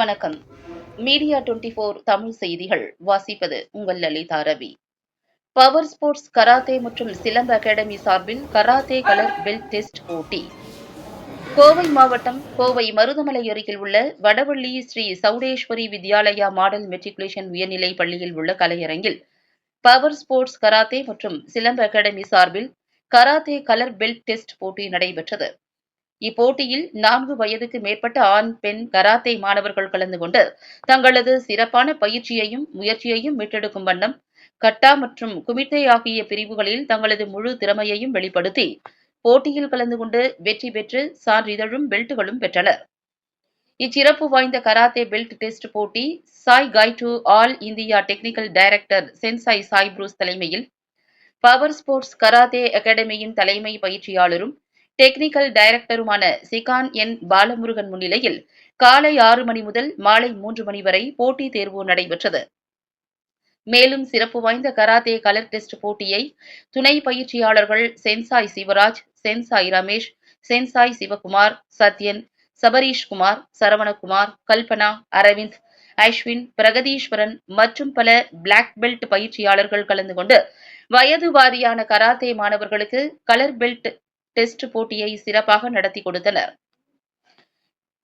வணக்கம். Media twenty four Tamil செய்திகள். வாசிப்பது உங்கள் Lalitha Ravi. Power sports karate மற்றும் சிலம்ப அகாடமி சார்பில் கராத்தே கலர் பெல்ட் டெஸ்ட் போட்டி. கோவை மாவட்டம் கோவை மருதமலை அருகில் உள்ள வடவள்ளி ஸ்ரீ சௌடேஸ்வரி வித்யாலயா மாடல் மெட்ரிகுலேஷன் உயர்நிலை பள்ளியில் உள்ள கலையரங்கில் பவர் ஸ்போர்ட்ஸ் கராத்தே மற்றும் சிலம்ப அகாடமி சார்பில் கராத்தே கலர் பெல்ட் டெஸ்ட் போட்டி நடைபெற்றது. இப்போட்டியில் நான்கு வயதுக்கு மேற்பட்ட ஆண் பெண் கராத்தே மாணவர்கள் கலந்து கொண்டு தங்களது சிறப்பான பயிற்சியையும் முயற்சியையும் மீட்டெடுக்கும் வண்ணம் கட்டா மற்றும் குமிட்டே ஆகிய பிரிவுகளில் தங்களது முழு திறமையையும் வெளிப்படுத்தி போட்டியில் கலந்து கொண்டு வெற்றி பெற்று சான்றிதழும் பெல்ட்டுகளும் பெற்றனர். இச்சிறப்பு வாய்ந்த கராத்தே பெல்ட் டெஸ்ட் போட்டி Sai Kaido all India technical director sensei Sai Bruce தலைமையில் பவர் ஸ்போர்ட்ஸ் கராத்தே அகாடமியின் தலைமை பயிற்சியாளரும் டெக்னிக்கல் டைரக்டருமான சிகான் என் பாலமுருகன் முன்னிலையில் காலை ஆறு மணி முதல் மாலை மூன்று மணி வரை போட்டித் தேர்வு நடைபெற்றது. மேலும் சிறப்பு வாய்ந்த கராத்தே கலர் டெஸ்ட் போட்டியை துணை பயிற்சியாளர்கள் sensei Sivaraj sensei Ramesh sensei Sivakumar Sathyan Sabarishkumar Saravanakumar Kalpana Aravind Ashwin Pragatheeswaran மற்றும் பல பிளாக் பெல்ட் பயிற்சியாளர்கள் கலந்து கொண்டு வயது வாரியான கராத்தே மாணவர்களுக்கு கலர் பெல்ட் டெஸ்ட் போட்டியை சிறப்பாக நடத்தி கொடுத்தனர்.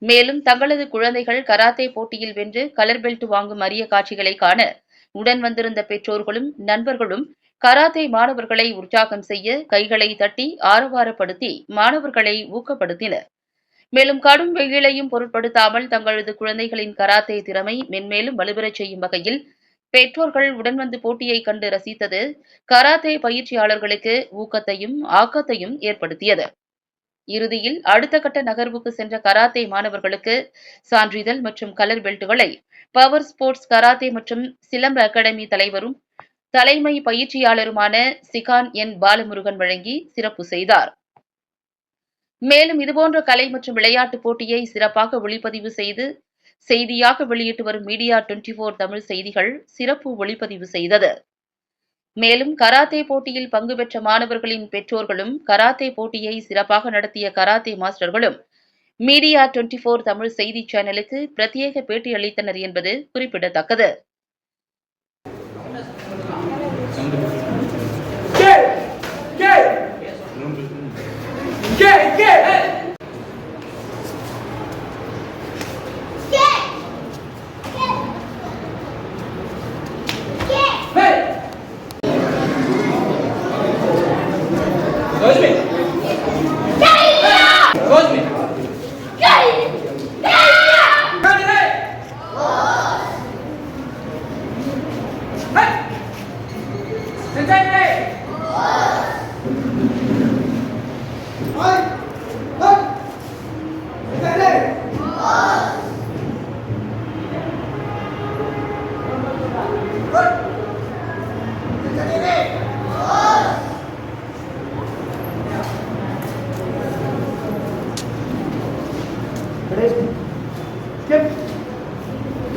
மேலும் தங்களது குழந்தைகள் கராத்தே போட்டியில் வென்று கலர் பெல்ட் வாங்கும் அரிய காட்சிகளை காண உடன் வந்திருந்த பெற்றோர்களும் நண்பர்களும் கராத்தே மாணவர்களை உற்சாகம் செய்ய கைகளை தட்டி ஆரவாரப்படுத்தி மாணவர்களை ஊக்கப்படுத்தினர். மேலும் கடும் வெயிலையும் பொருட்படுத்தாமல் தங்களது குழந்தைகளின் கராத்தே திறமை மென்மேலும் வலுப்பெறச் செய்யும் வகையில் பெற்றோர்கள் உடன் வந்து போட்டியை கண்டு ரசித்தது கராத்தே பயிற்சியாளர்களுக்கு ஊக்கத்தையும் ஆக்கத்தையும் ஏற்படுத்தியது. இறுதியில் அடுத்த கட்ட நகர்வுக்கு சென்ற கராத்தே மாணவர்களுக்கு சான்றிதழ் மற்றும் கலர் பெல்ட்டுகளை பவர் ஸ்போர்ட்ஸ் கராத்தே மற்றும் சிலம்ப அகாடமி தலைவரும் தலைமை பயிற்சியாளருமான சிகான் என் பாலமுருகன் வழங்கி சிறப்பு செய்தார். மேலும் இதுபோன்ற கலை மற்றும் விளையாட்டுப் போட்டியை சிறப்பாக ஒளிப்பதிவு செய்து செய்தியாக வெளியிட்டு வரும் மீடியா டுவெண்டி போர் தமிழ் செய்திகள் சிறப்பு ஒளிப்பதிவு செய்தது. மேலும் கராத்தே போட்டியில் பங்கு பெற்ற மாணவர்களின் பெற்றோர்களும் கராத்தே போட்டியை சிறப்பாக நடத்திய கராத்தே மாஸ்டர்களும் மீடியா டுவெண்டி போர் தமிழ் செய்தி சேனலுக்கு பிரத்யேக பேட்டி அளித்தனர் என்பது குறிப்பிடத்தக்கது. yeah, yeah.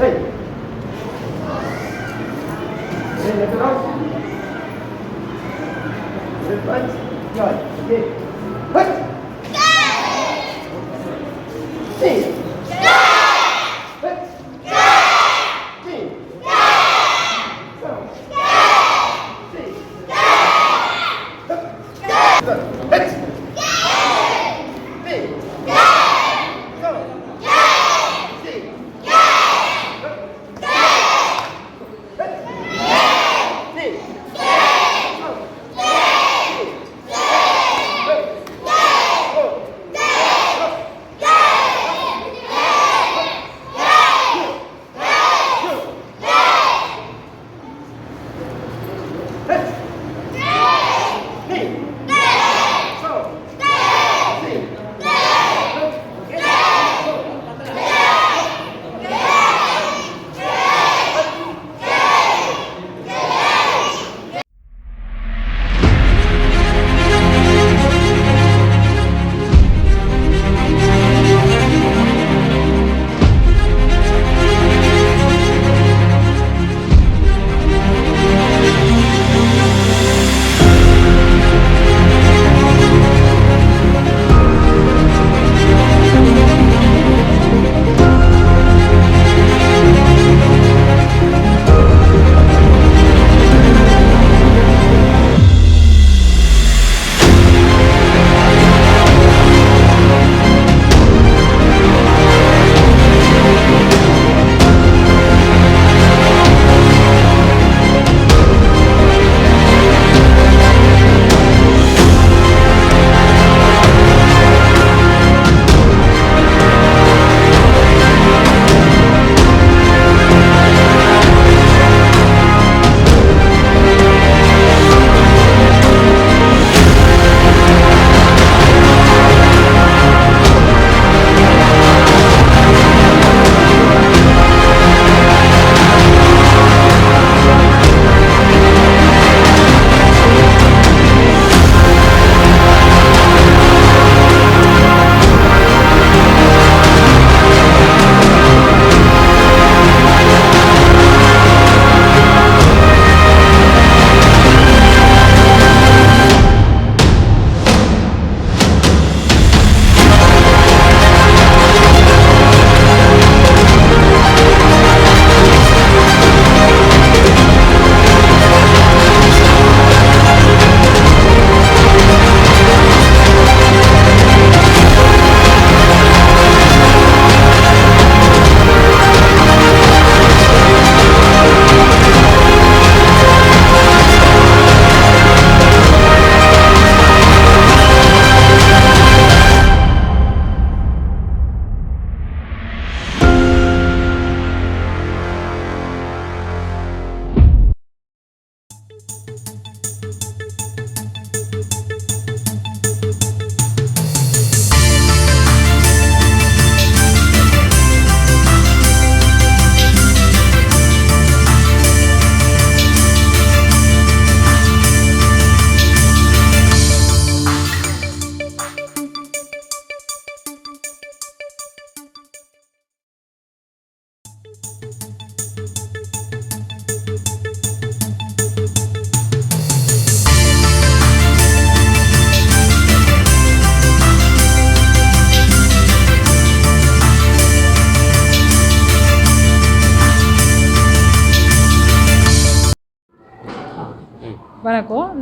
fe.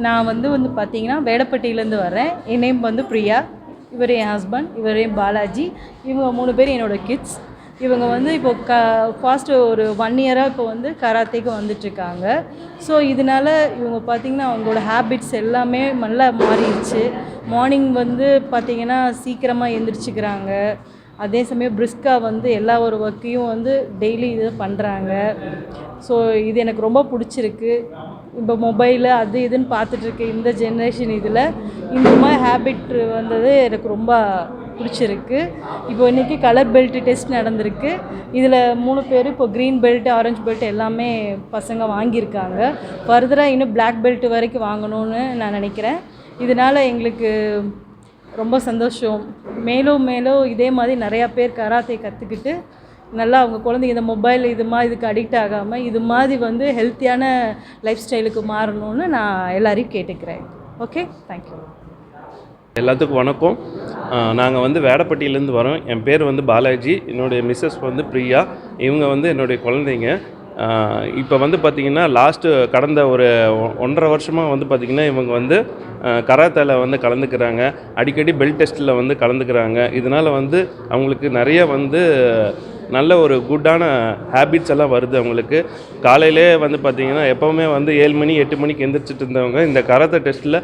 நான் வந்து வந்து பார்த்தீங்கன்னா வேடப்பட்டியிலேருந்து வரேன். என் நேம் வந்து பிரியா. இவர் என் ஹஸ்பண்ட் இவர் என் பாலாஜி. இவங்க மூணு பேர் என்னோடய கிட்ஸ் இவங்க வந்து இப்போ க ஃபாஸ்ட்டு ஒரு ஒன் இயராக இப்போ வந்து கராத்தேக்கு வந்துட்டுருக்காங்க. ஸோ இதனால் இவங்க பார்த்திங்கன்னா அவங்களோட ஹேபிட்ஸ் எல்லாமே நல்லா மாறிடுச்சு. மார்னிங் வந்து பார்த்திங்கன்னா சீக்கிரமாக எழுந்திரிச்சிக்கிறாங்க அதே சமயம் பிரிஸ்காக வந்து எல்லா ஒரு ஒர்க்கையும் வந்து டெய்லி இது பண்ணுறாங்க ஸோ இது எனக்கு ரொம்ப பிடிச்சிருக்கு. இப்போ மொபைலு அது இதுன்னு பார்த்துட்ருக்க இந்த ஜென்ரேஷன் இதில் இந்த மாதிரி ஹேபிட் வந்தது எனக்கு ரொம்ப பிடிச்சிருக்கு. இப்போ இன்றைக்கி கலர் பெல்ட் டெஸ்ட் நடந்திருக்கு. இதில் மூணு பேர் இப்போ க்ரீன் பெல்ட் ஆரஞ்சு பெல்ட் எல்லாமே பசங்க வாங்கியிருக்காங்க. ஃபர்தராக இன்னும் பிளாக் பெல்ட் வரைக்கும் வாங்கணும்னு நான் நினைக்கிறேன். இதனால் எங்களுக்கு ரொம்ப சந்தோஷம். மேலும் மேலும் இதே மாதிரி நிறையா பேர் கராத்தே கற்றுக்கிட்டு நல்லா அவங்க குழந்தைங்க இந்த மொபைல் இது மாதிரி இதுக்கு அடிக்ட் ஆகாமல் இது மாதிரி வந்து ஹெல்த்தியான லைஃப் ஸ்டைலுக்கு மாறணும்னு நான் எல்லாரையும் கேட்டுக்கிறேன். ஓகே தேங்க்யூ எல்லாத்துக்கும் வணக்கம். நாங்கள் வந்து வேடப்பட்டியிலேருந்து வரோம். என் பேர் வந்து பாலாஜி. என்னுடைய மிஸ்ஸஸ் வந்து பிரியா. இவங்க வந்து என்னுடைய குழந்தைங்க. இப்போ வந்து பார்த்திங்கன்னா லாஸ்ட்டு கடந்த ஒரு ஒன்றரை வருஷமாக வந்து பார்த்திங்கன்னா இவங்க வந்து கராத்தேல வந்து கலந்துக்கிறாங்க. அடிக்கடி பெல்ட் டெஸ்ட்டில் வந்து கலந்துக்கிறாங்க. இதனால் வந்து அவங்களுக்கு நிறைய வந்து நல்ல ஒரு குட்டான ஹேபிட்ஸ் எல்லாம் வருது அவங்களுக்கு. காலையிலே வந்து பார்த்திங்கன்னா எப்போவுமே வந்து ஏழு மணி எட்டு மணிக்கு எந்திரிச்சிட்டு இருந்தவங்க இந்த கராத்தே டெஸ்ட்டில்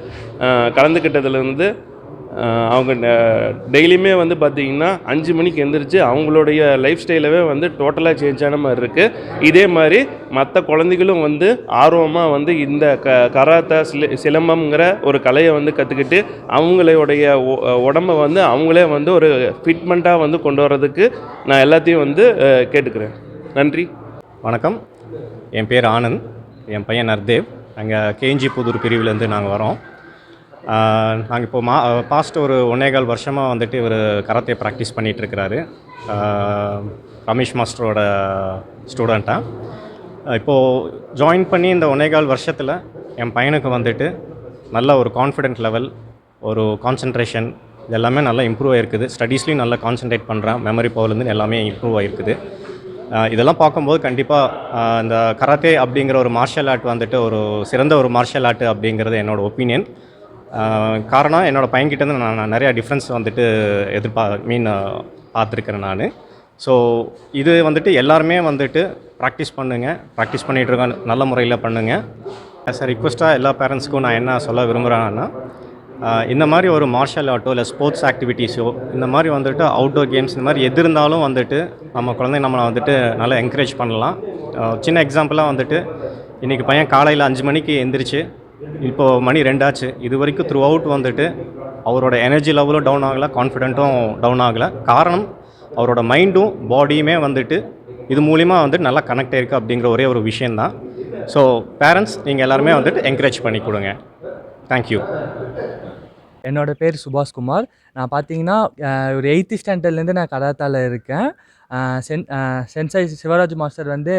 கலந்துக்கிட்டதுலேருந்து அவங்க டெய்லியுமே வந்து பார்த்திங்கன்னா அஞ்சு மணிக்கு எந்திரிச்சு அவங்களுடைய லைஃப் ஸ்டைலவே வந்து டோட்டலாக சேஞ்ச் ஆன மாதிரி இருக்குது இதே மாதிரி மற்ற குழந்தைகளும் வந்து ஆர்வமாக வந்து இந்த க கராத்தா சில சிலம்பம்ங்கிற ஒரு கலையை வந்து கற்றுக்கிட்டு அவங்களுடைய ஒ- உடம்ப வந்து அவங்களே வந்து ஒரு ஃபிட்மெண்ட்டாக வந்து கொண்டு வர்றதுக்கு நான் எல்லாத்தையும் வந்து கேட்டுக்கிறேன். நன்றி. வணக்கம். என் பேர் ஆனந்த். என் பையன் நர்தேவ். நாங்கள் கேஞ்சி புதூர் பிரிவிலேருந்து நாங்கள் வரோம். நாங்கள் இப்போ மா பாஸ்ட் ஒரு ஒன்னேகால் வருஷமாக வந்துட்டு இவர் கராத்தே ப்ராக்டிஸ் பண்ணிகிட்ருக்கிறாரு ரமேஷ் மாஸ்டரோட ஸ்டூடெண்ட்டாக இப்போது ஜாயின் பண்ணி இந்த ஒன்னேகால் வருஷத்தில் என் பையனுக்கு வந்துட்டு நல்ல ஒரு கான்ஃபிடென்ட் லெவல் ஒரு கான்சன்ட்ரேஷன் இது எல்லாமே நல்லா இம்ப்ரூவ் ஆகிருக்குது ஸ்டடீஸ்லேயும் நல்லா கான்சன்ட்ரேட் பண்ணுறான் மெமரி பவர்லேருந்து எல்லாமே இம்ப்ரூவ் ஆகிருக்குது இதெல்லாம் பார்க்கும்போது கண்டிப்பாக இந்த கராத்தே அப்படிங்கிற ஒரு மார்ஷல் ஆர்ட் வந்துட்டு ஒரு சிறந்த ஒரு மார்ஷல் ஆர்ட் அப்படிங்கிறது என்னோடய ஒப்பீனியன் காரணம் என்னோடய பையன்கிட்டேருந்து நான் நான் நிறையா டிஃப்ரென்ஸ் வந்துட்டு எதிர்பா மீன் பார்த்துருக்கிறேன் நான். ஸோ இது வந்துட்டு எல்லாருமே வந்துட்டு ப்ராக்டிஸ் பண்ணுங்கள் ப்ராக்டிஸ் பண்ணிகிட்டு நல்ல முறையில் பண்ணுங்கள் சார் ரிக்வெஸ்ட்டாக எல்லா பேரண்ட்ஸ்க்கும் நான் என்ன சொல்ல விரும்புகிறேன்னா இந்த மாதிரி ஒரு மார்ஷல் ஆர்ட்டோ இல்லை ஸ்போர்ட்ஸ் ஆக்டிவிட்டீஸோ இந்த மாதிரி வந்துட்டு அவுட்டோர் கேம்ஸ் இந்த மாதிரி எது இருந்தாலும் வந்துட்டு நம்ம குழந்தை நம்மளை வந்துட்டு நல்லா என்கரேஜ் பண்ணலாம். சின்ன எக்ஸாம்பிளாக வந்துட்டு இன்றைக்கி பையன் காலையில் அஞ்சு மணிக்கு எந்திரிச்சு இப்போது மணி ரெண்டாச்சு. இது வரைக்கும் த்ரூ அவுட் வந்துட்டு அவரோட எனர்ஜி லெவலும் டவுன் ஆகலை கான்ஃபிடென்ட்டும் டவுன் ஆகலை. காரணம் அவரோட மைண்டும் பாடியுமே வந்துட்டு இது மூலிமா வந்துட்டு நல்லா கனெக்ட் ஆயிருக்கு அப்படிங்கிற ஒரே ஒரு விஷயந்தான் ஸோ பேரண்ட்ஸ் நீங்கள் எல்லாருமே வந்துட்டு என்கரேஜ் பண்ணி கொடுங்க. தேங்க்யூ என்னோட பேர் சுபாஷ்குமார் நான் பார்த்தீங்கன்னா ஒரு எயித்து ஸ்டாண்டர்ட்லேருந்து நான் கராத்தால இருக்கேன். சென் அஹ், சென்சாய் சிவராஜ் மாஸ்டர் வந்து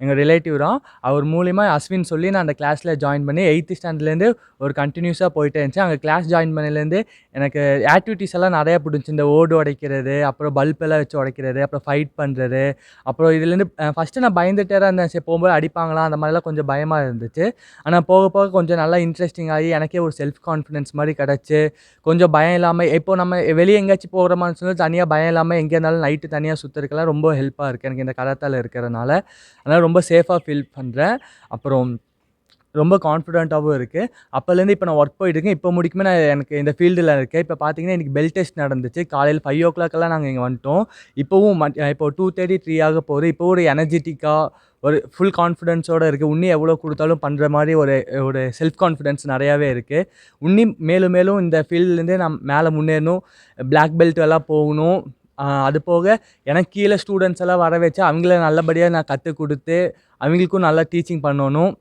எங்கள் ரிலேட்டிவ் தான். அவர் மூலிமா அஸ்வின் சொல்லி நான் அந்த கிளாஸில் ஜாயின் பண்ணி எயித்து ஸ்டாண்டர்ட்லேருந்து ஒரு கண்டினியூஸாக போயிட்டே இருந்துச்சு. அங்கே கிளாஸ் ஜாயின் பண்ணலேருந்து எனக்கு ஆக்டிவிட்டீஸ் எல்லாம் நிறையா பிடிச்சி இந்த ஓடு உடைக்கிறது அப்புறம் பல்ப் எல்லாம் வச்சு உடைக்கிறது அப்புறம் ஃபைட் பண்ணுறது அப்புறம் இதுலேருந்து ஃபஸ்ட்டு நான் பயந்துட்டே தான் இருந்தேன். சரி போகும்போது அடிப்பாங்களா? அந்த மாதிரிலாம் கொஞ்சம் பயமாக இருந்துச்சு. ஆனால் போக போக கொஞ்சம் நல்லா இன்ட்ரெஸ்டிங் ஆகி எனக்கே ஒரு செல்ஃப் கான்ஃபிடென்ஸ் மாதிரி கிடச்சி. கொஞ்சம் பயம் இல்லாமல் இப்போ நம்ம வெளியே எங்கேயாச்சும் போகிறோமான்னு சொல்லி தனியாக பயம் இல்லாமல் எங்கே இருந்தாலும் நைட்டு தனியாக சுற்றுறதுக்கெல்லாம் ரொம்ப ஹெல்ப்பாக இருக்குது எனக்கு இந்த கராத்தால இருக்கிறனால அதனால் ரொம்ப சேஃபாக ஃபீல் பண்ணுறேன் அப்புறம் ரொம்ப கான்ஃபிடென்ட்டாகவும் இருக்குது அப்போலேருந்து இப்போ நான் ஒர்க் போயிட்டுருக்கேன். இப்போ முடிக்குமே நான் எனக்கு இந்த ஃபீல்டில் இருக்கேன். இப்போ பார்த்தீங்கன்னா எனக்கு பெல் டெஸ்ட் நடந்துச்சு. காலையில் ஃபைவ் ஓ கிளாக்கெல்லாம் நாங்கள் இங்கே வந்துட்டோம். இப்போவும் மத் இப்போ டூ தேர்ட்டி த்ரீ ஆக போகுது. இப்போ ஒரு எனர்ஜெட்டிக்காக ஒரு ஃபுல் கான்ஃபிடென்ஸோடு இருக்குது உன்னி எவ்வளோ கொடுத்தாலும் பண்ணுற மாதிரி ஒரு ஒரு செல்ஃப் கான்ஃபிடென்ஸ் நிறையாவே இருக்குது உன்னி மேலும் மேலும் இந்த ஃபீல்ட்லேருந்தே நான் மேலே முன்னேறணும். பிளாக் பெல்ட் எல்லாம் போகணும். அது போக எனக்கு கீழே ஸ்டூடெண்ட்ஸ் எல்லாம் வர வச்சு அவங்கள நல்லபடியாக நான் கற்றுக் கொடுத்து அவங்களுக்கும் நல்லா டீச்சிங் பண்ணணும்.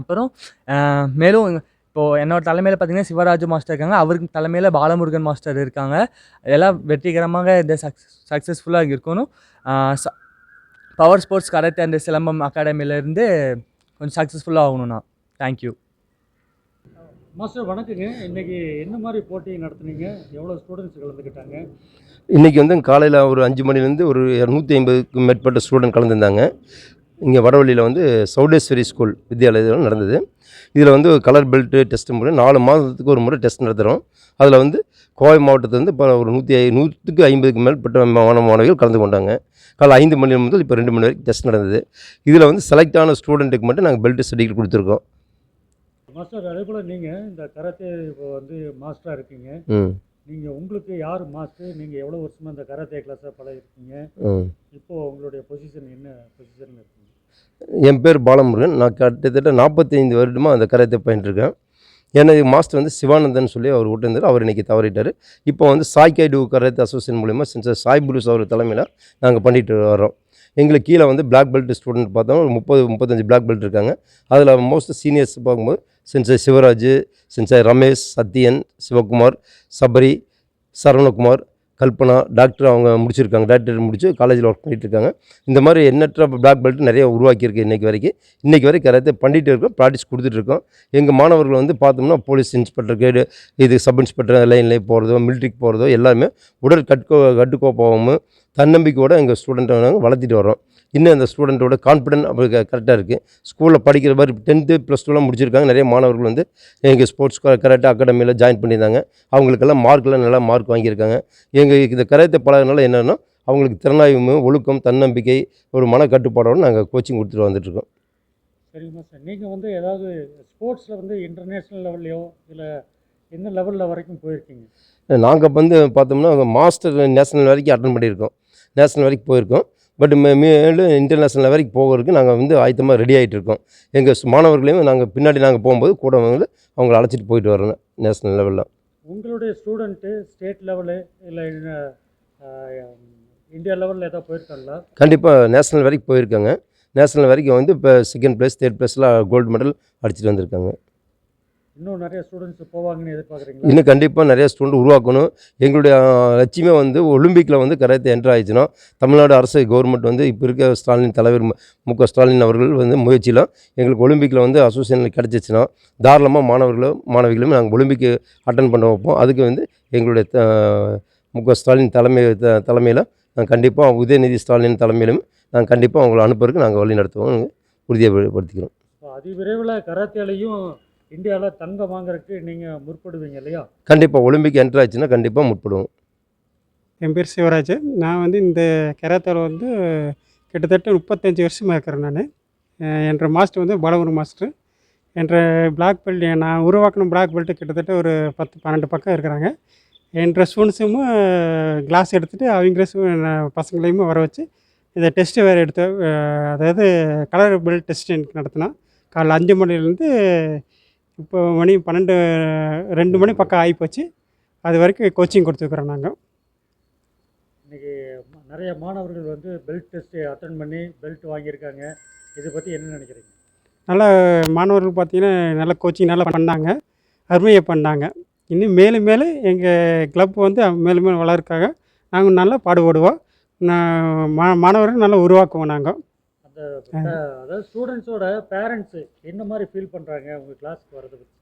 அப்புறம் மேலும் இப்போது என்னோட தலைமையில் பார்த்திங்கன்னா சிவராஜ் மாஸ்டர் இருக்காங்க. அவருக்கு தலைமையில் பாலமுருகன் மாஸ்டர் இருக்காங்க. எல்லாம் வெற்றிகரமாக இந்த சக்ஸ் சக்ஸஸ்ஃபுல்லாக இருக்கணும். பவர் ஸ்போர்ட்ஸ் கராத்தே அந்த சிலம்பம் அகாடமிலேருந்து கொஞ்சம் சக்ஸஸ்ஃபுல்லாக ஆகணும்ண்ணா தேங்க்யூ மாஸ்டர் வணக்கங்க. இன்னைக்கு என்ன மாதிரி போட்டி நடத்துனீங்க? எவ்வளோ ஸ்டூடெண்ட்ஸ் கலந்துக்கிட்டாங்க? இன்றைக்கி வந்து காலையில் ஒரு அஞ்சு மணிலேருந்து ஒரு நூற்றி ஐம்பதுக்கும் மேற்பட்ட ஸ்டூடெண்ட் கலந்துருந்தாங்க. இங்கே வடவள்ளியில் வந்து சௌடேஸ்வரி ஸ்கூல் வித்யாலயத்தில் நடந்தது. இதில் வந்து கலர் பெல்ட்டு டெஸ்ட் முறை நாலு மாதத்துக்கு ஒரு முறை டெஸ்ட் நடத்துகிறோம் அதில் வந்து கோவை மாவட்டத்திலேருந்து இப்போ ஒரு நூற்றி ஐ நூற்றுக்கு ஐம்பதுக்கு மேற்பட்ட மாணவ மாணவிகள் கலந்து கொண்டாங்க. காலை ஐந்து மணி முதல் இப்போ ரெண்டு மணி வரைக்கும் டெஸ்ட் நடந்தது. இதில் வந்து செலக்ட் ஆன ஸ்டூடெண்ட்டுக்கு மட்டும் நாங்கள் பெல்ட் சர்டிஃபிகேட் கொடுத்துருக்கோம். மாஸ்டர் அதே போல் நீங்கள் இந்த கராத்தே இப்போ வந்து மாஸ்டராக இருக்கீங்க. நீங்கள் உங்களுக்கு யார் மாஸ்டர்? நீங்கள் எவ்வளோ வருஷமாக இந்த கராத்தே கிளாஸை பழகிருக்கீங்க? இப்போது உங்களுடைய பொசிஷன் என்ன? பொசிஷனில் இருக்கீங்க. என் பேர் பாலமுருகன். நான் கிட்டத்தட்ட நாற்பத்தைந்து வருடமாக அந்த கராத்தே பயின்ட்டுருக்கேன் எனக்கு மாஸ்டர் வந்து சிவானந்தன் சொல்லி அவர் விட்டுருந்தார் அவர் இன்றைக்கி தவறிட்டார். இப்போ வந்து சாய்கைடு கராத்தே அசோசியேஷன் மூலிமா சென்சர் சாய் புருஸ் அவர் தலைமையில் நாங்கள் பண்ணிட்டு வரோம் எங்களுக்கு கீழே வந்து பிளாக் பெல்ட் ஸ்டூடெண்ட் பார்த்தோம். ஒரு முப்பது முப்பத்தஞ்சு பிளாக் பெல்ட் இருக்காங்க. அதில் மோஸ்ட் சீனியர்ஸ் பார்க்கும்போது sensei Sivaraj sensei Ramesh Sathyan Sivakumar Sabari Saravanakumar Kalpana doctor அவங்க முடிச்சிருக்காங்க. டாக்டர் முடிச்சு காலேஜில் ஒர்க் பண்ணிகிட்டு இருக்காங்க. இந்த மாதிரி எண்ணற்ற பிளாக் பெல்ட் நிறைய உருவாக்கியிருக்கு இன்றைக்கி வரைக்கும். இன்றைக்கி வரைக்கும் கரெக்டாக பண்ணிகிட்டு இருக்கோம். ப்ராக்டிஸ் கொடுத்துட்ருக்கோம் எங்கள் மாணவர்கள் வந்து பார்த்தோம்னா போலீஸ் இன்ஸ்பெக்டர் கேடு இது சப் இன்ஸ்பெக்டர் லைன்லேயே போகிறதோ மிலிட்ரிக்கு போகிறதோ எல்லாமே உடல் கட்டுக்கோ கட்டுக்கோப்பாகவும் தன்னம்பிக்கையோடு எங்கள் ஸ்டூடெண்ட்டை நாங்கள் வளர்த்திட்டு வரோம் இன்னும் அந்த ஸ்டூடெண்ட்டோட கான்ஃபிடென்ட் அப்படி கரெக்டாக இருக்குது ஸ்கூலில் படிக்கிற மாதிரி டென்த்து ப்ளஸ் டூலாம் முடிச்சிருக்காங்க. நிறைய மாணவர்கள் வந்து எங்கள் ஸ்போர்ட்ஸ் கராட்டே அகாடமியில் ஜாயின் பண்ணியிருந்தாங்க. அவங்களுக்கெல்லாம் மார்க்கெல்லாம் நல்லா மார்க் வாங்கியிருக்காங்க. எங்கள் இந்த கராத்தே பழகினால என்னென்னா அவங்களுக்கு திறனாய்வு ஒழுக்கம் தன்னம்பிக்கை ஒரு மனக்கட்டுப்பாடோடு நாங்கள் கோச்சிங் கொடுத்துட்டு வந்துட்டுருக்கோம் சரிங்க மாஸ்டர் நீங்கள் வந்து ஏதாவது ஸ்போர்ட்ஸில் வந்து இன்டர்நேஷ்னல் லெவல்லையோ இல்லை என்ன லெவலில் வரைக்கும் போயிருக்கீங்க? நாங்கள் வந்து பார்த்தோம்னா மாஸ்டர் நேஷனல் வரைக்கும் அட்டன் பண்ணியிருக்கோம். நேஷனல் வரைக்கும் போயிருக்கோம். பட் மேலும் இன்டர்நேஷ்னல் வரைக்கும் போகிறதுக்கு நாங்கள் வந்து ஆயத்தமாக ரெடி ஆகிட்டு இருக்கோம். எங்கள் மாணவர்களையும் நாங்கள் பின்னாடி நாங்கள் போகும்போது கூட வந்து அவங்கள அழைச்சிட்டு போயிட்டு வரோம் நேஷனல் லெவலில் உங்களுடைய ஸ்டூடெண்ட்டு ஸ்டேட் லெவலு இல்லை இந்தியா லெவலில் ஏதாவது போயிருக்காங்களா? கண்டிப்பாக நேஷனல் வரைக்கும் போயிருக்காங்க. நேஷனல் வரைக்கும் வந்து இப்போ செகண்ட் ப்ளேஸ் தேர்ட் ப்ளேஸில் கோல்டு மெடல் அடிச்சிட்டு வந்திருக்காங்க. இன்னும் நிறைய ஸ்டூடெண்ட்ஸ் போவாங்கன்னு எதிர்பார்க்குறீங்களா? இன்னும் கண்டிப்பாக நிறைய ஸ்டூடெண்ட் உருவாக்கணும். எங்களுடைய லட்சியமே வந்து ஒலிம்பிக்கில் வந்து கராத்தே என்ட்ரு ஆயிடுச்சுன்னா தமிழ்நாடு அரசு கவர்மெண்ட் வந்து இப்போ இருக்க ஸ்டாலின் தலைவர் மு- க ஸ்டாலின் அவர்கள் வந்து முயற்சியில் எங்களுக்கு ஒலிம்பிக்கில் வந்து அசோசியேஷன் கிடச்சிச்சின்னா தாராளமாக மாணவர்களும் மாணவிகளும் நாங்கள் ஒலிம்பிக்கு அட்டன் பண்ண வைப்போம். அதுக்கு வந்து எங்களுடைய த- மு க ஸ்டாலின் தலைமை த- தலைமையில் நாங்கள் கண்டிப்பாக உதயநிதி ஸ்டாலின் தலைமையிலும் நாங்கள் கண்டிப்பாக அவங்களை அனுப்புறதுக்கு நாங்கள் வழி நடத்துவோம் உறுதியப்படுத்திக்கிறோம் அதிவிரைவில் கராத்தேலையும் இந்தியாவில் தங்கம் வாங்குறதுக்கு நீங்கள் முற்படுவீங்க இல்லையா? கண்டிப்பாக ஒலிம்பிக் என்ட்ரு ஆச்சுன்னா கண்டிப்பாக முற்படுவோம். என் பேர் சிவராஜ் நான் வந்து இந்த கராத்தேல வந்து கிட்டத்தட்ட முப்பத்தஞ்சு வருஷமாக இருக்கிறேன் நான். என்ற மாஸ்டர் வந்து பலகுரு மாஸ்டர். என்ற பிளாக் பெல்ட் நான் உருவாக்கின பிளாக் பெல்ட்டு கிட்டத்தட்ட ஒரு பத்து பன்னெண்டு பக்கம் இருக்கிறாங்க. என்ற ஸ்டூடெண்ட்ஸும் கிளாஸ் எடுத்துகிட்டு அவங்க பசங்களையும் வர வச்சு இதை டெஸ்ட்டு வேறு எடுத்து அதாவது கலர் பெல்ட் டெஸ்ட் எனக்கு நடத்தினோம் காலைல அஞ்சு மணிலேருந்து இப்போ மணி பன்னெண்டு ரெண்டு மணி பக்கம் ஆகிப்போச்சு. அது வரைக்கும் கோச்சிங் கொடுத்துருக்குறோம் நாங்கள் இன்றைக்கி நிறைய மாணவர்கள் வந்து பெல்ட் டெஸ்ட்டு அட்டன் பண்ணி பெல்ட் வாங்கியிருக்காங்க. இதை பற்றி என்ன நினைக்கிறீங்க? நல்ல மாணவர்கள் பார்த்தீங்கன்னா நல்ல கோச்சிங் நல்லா பண்ணாங்க. அருமையாக பண்ணாங்க. இன்னும் மேலும் மேலும் எங்கள் கிளப் வந்து மேலும் மேலும் வளர்க்காக நாங்கள் நல்லா பாடுபடுவோம். நான் மா மாணவர்கள் நல்லா உருவாக்குவோம் நாங்கள் அதாவது ஸ்டூடெண்ட்ஸோட பேரண்ட்ஸு என்ன மாதிரி ஃபீல் பண்ணுறாங்க உங்கள் கிளாஸ்க்கு வரதை பற்றி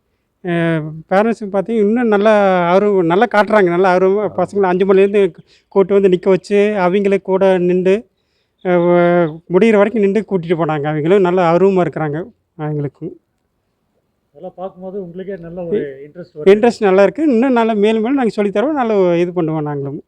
பேரண்ட்ஸுக்கு பார்த்தீங்கன்னா இன்னும் நல்லா ஆர்வம் நல்லா காட்டுறாங்க நல்லா ஆர்வமாக பசங்களை அஞ்சு மணிலேருந்து கூட்டு வந்து நிற்க வச்சு அவங்களே கூட நின்று முடிகிற வரைக்கும் நின்று கூட்டிகிட்டு போனாங்க. அவங்களும் நல்லா ஆர்வமாக இருக்கிறாங்க அவங்களுக்கும் அதெல்லாம் பார்க்கும்போது உங்களுக்கே நல்ல ஒரு இன்ட்ரெஸ்ட் இன்ட்ரெஸ்ட் நல்லா இருக்குது இன்னும் நல்லா மேலும் மேலும் நாங்கள் சொல்லித்தரோம் நல்லா இது பண்ணுவோம் நாங்களும்.